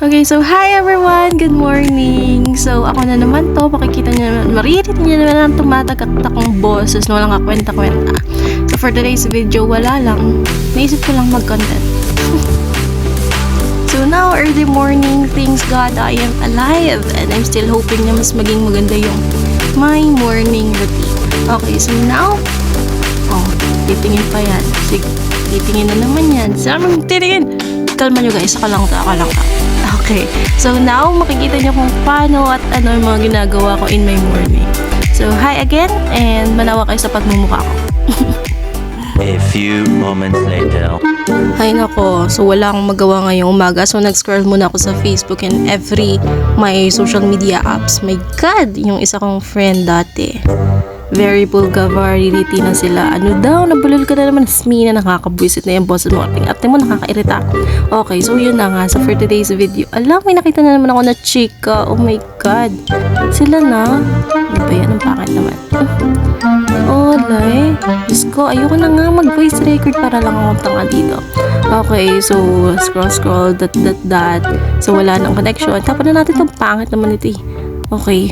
Okay, so hi everyone! Good morning! So, ako na naman to. Makikita niyo naman, maririnig niyo naman ang tumatagak-takong boses na walang kakwenta-kwenta. So, for today's video, wala lang. Naisip ko lang mag-content. so, now, early morning, thanks God I am alive. And I'm still hoping na mas maging maganda yung my morning routine. Okay, so now, oh, titingin pa yan. Sige, titingin na naman yan. Saan titingin? Kalma nyo guys, ako lang to, to. Okay, so now makikita nyo kung paano at ano yung mga ginagawa ko in my morning. So, hi again, and manawa kayo sa pagmumukha ko. A few moments later. Hay nako, so wala akong magawa ngayong umaga. So nag-scroll muna ako sa Facebook and every my social media apps. My God, yung isa kong friend dati. Very vulgarity na sila. Ano daw, nabulol ka na naman. Smina, nakakabwisit na yung boses mo. Ating ate mo, nakakairita. Okay, so yun na nga. So for today's video, alam, may nakita na naman ako na chika. Oh my God. Sila na. Ano ba yan? Ang pangit naman. Oh, lay. Diyos ko, ayoko na nga mag-voice record para lang akong tanga dito. Okay, so scroll, scroll, that, that, that. So wala nang connection. Tapos na natin itong pangit naman ito eh. Okay.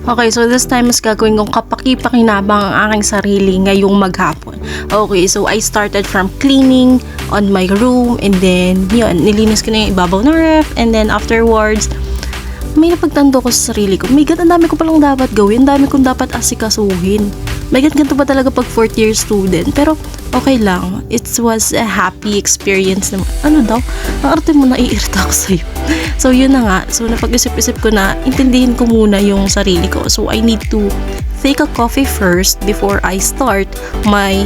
Okay, so this time mas gagawin kong kapaki-pakinabang ang aking sarili ngayong maghapon. Okay, so I started from cleaning on my room and then, yun, nilinis ko na yung ibabaw ng ref and then afterwards, may napagtando ko sa sarili ko. May God, dami ko palang dapat gawin. Dami kong dapat asikasuhin. May God, ba talaga pag fourth year student? Pero, okay lang. It was a happy experience naman. Ano daw? Ang arte mo, naiirita ako sa'yo. So, yun na nga. So, napag-isip-isip ko na, intindihin ko muna yung sarili ko. So, I need to take a coffee first before I start my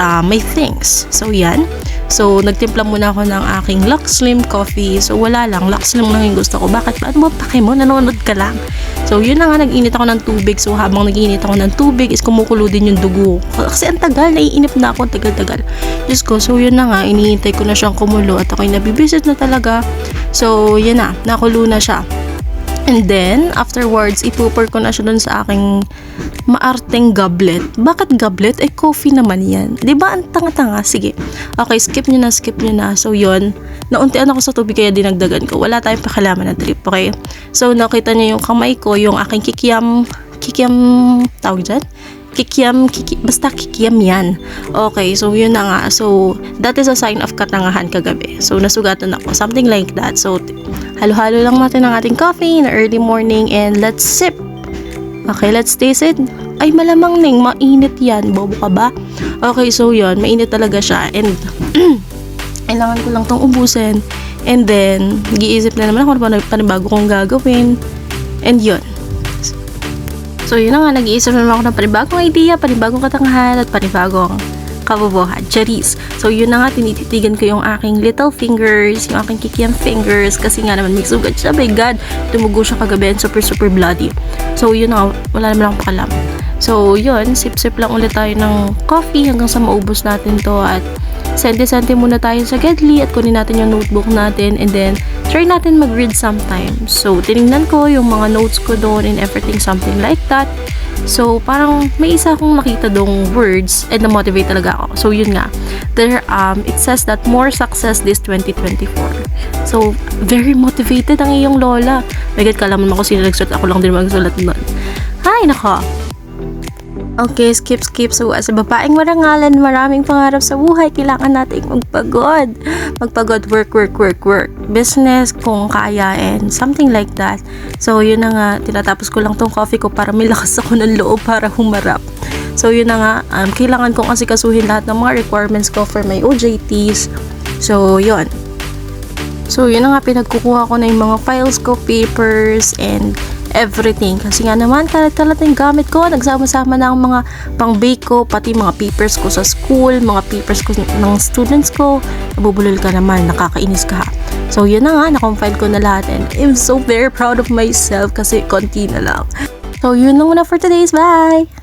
uh, my things. So, yan. So, nagtimpla muna ako ng aking Lux Slim coffee. So, wala lang. Lux Slim lang yung gusto ko. Bakit? Ano ba pake mo? Nanonood ka lang. So, yun na nga. Nag-init ako ng tubig. So, habang nag-init ako ng tubig is kumukulo din yung dugo. Kasi ang tagal. Naiinip na ako. Tagal-tagal. Diyos ko. So, yun na nga. Iniintay ko na siyang kumulo. At ako'y nabibisit na talaga. So, yun na. Nakulo na siya. And then, afterwards, ipupur ko na siya dun sa aking maarteng goblet. Bakit goblet? Eh, coffee naman yan. Ba ang tanga-tanga? Sige. Okay, skip nyo na, skip nyo na. So, yun. Nauntian ako sa tubig kaya dinagdagan ko. Wala tayong pakalaman na trip, okay? So, nakita niyo yung kamay ko, yung aking kikiam, kikiam, tawag dyan? Kikiam, kiki, basta kikiam yan. Okay, so yun na nga. So, that is a sign of katangahan kagabi. So, nasugatan ako. Something like that. So, halo-halo lang natin ang ating coffee in early morning and let's sip. Okay, let's taste it. Ay, malamang ning, mainit yan. Bobo ka ba? Okay, so yun, mainit talaga siya. And, kailangan ko lang tong ubusin. And then, nag-iisip na naman ako ano pa panibago kong gagawin. And yun. So, yun nga, nag-iisip naman ako ng panibagong idea, panibagong katangahan, at panibagong kabobohan, charis. So, yun na nga, tinititigan ko yung aking little fingers, yung aking kikiam fingers, kasi nga naman may sugat siya. My God, tumugo siya kagabi and super, super bloody. So, yun na nga, wala naman akong pakalam. So, yun, sip-sip lang ulit tayo ng coffee hanggang sa maubos natin to at sente-sente muna tayo sa Gedli at kunin natin yung notebook natin and then try natin mag-read sometimes. So, tinignan ko yung mga notes ko doon and everything, something like that. So, parang may isa akong nakita dong words and na-motivate talaga ako. So, yun nga. There, um, it says that more success this 2024. So, very motivated ang iyong lola. Kalaman mo kung sino nagsulat. Ako lang din magsulat nun. Hay, nako. Okay, skip, skip. So, as a babaeng marangalan, maraming pangarap sa buhay, kailangan nating magpagod. Magpagod, work, work, work, work. Business, kung kaya, and something like that. So, yun na nga, tinatapos ko lang tong coffee ko para may lakas ako ng loob para humarap. So, yun na nga, um, kailangan kong asikasuhin lahat ng mga requirements ko for my OJTs. So, yun. So, yun na nga, pinagkukuha ko na yung mga files ko, papers, and everything. Kasi nga naman, kalat-kalat gamit ko. Nagsama-sama na ang mga pang-bake ko, pati mga papers ko sa school, mga papers ko ng students ko. Nabubulol ka naman, nakakainis ka. So, yun na nga, na-compile ko na lahat. And I'm so very proud of myself kasi konti na lang. So, yun lang muna for today's. Bye!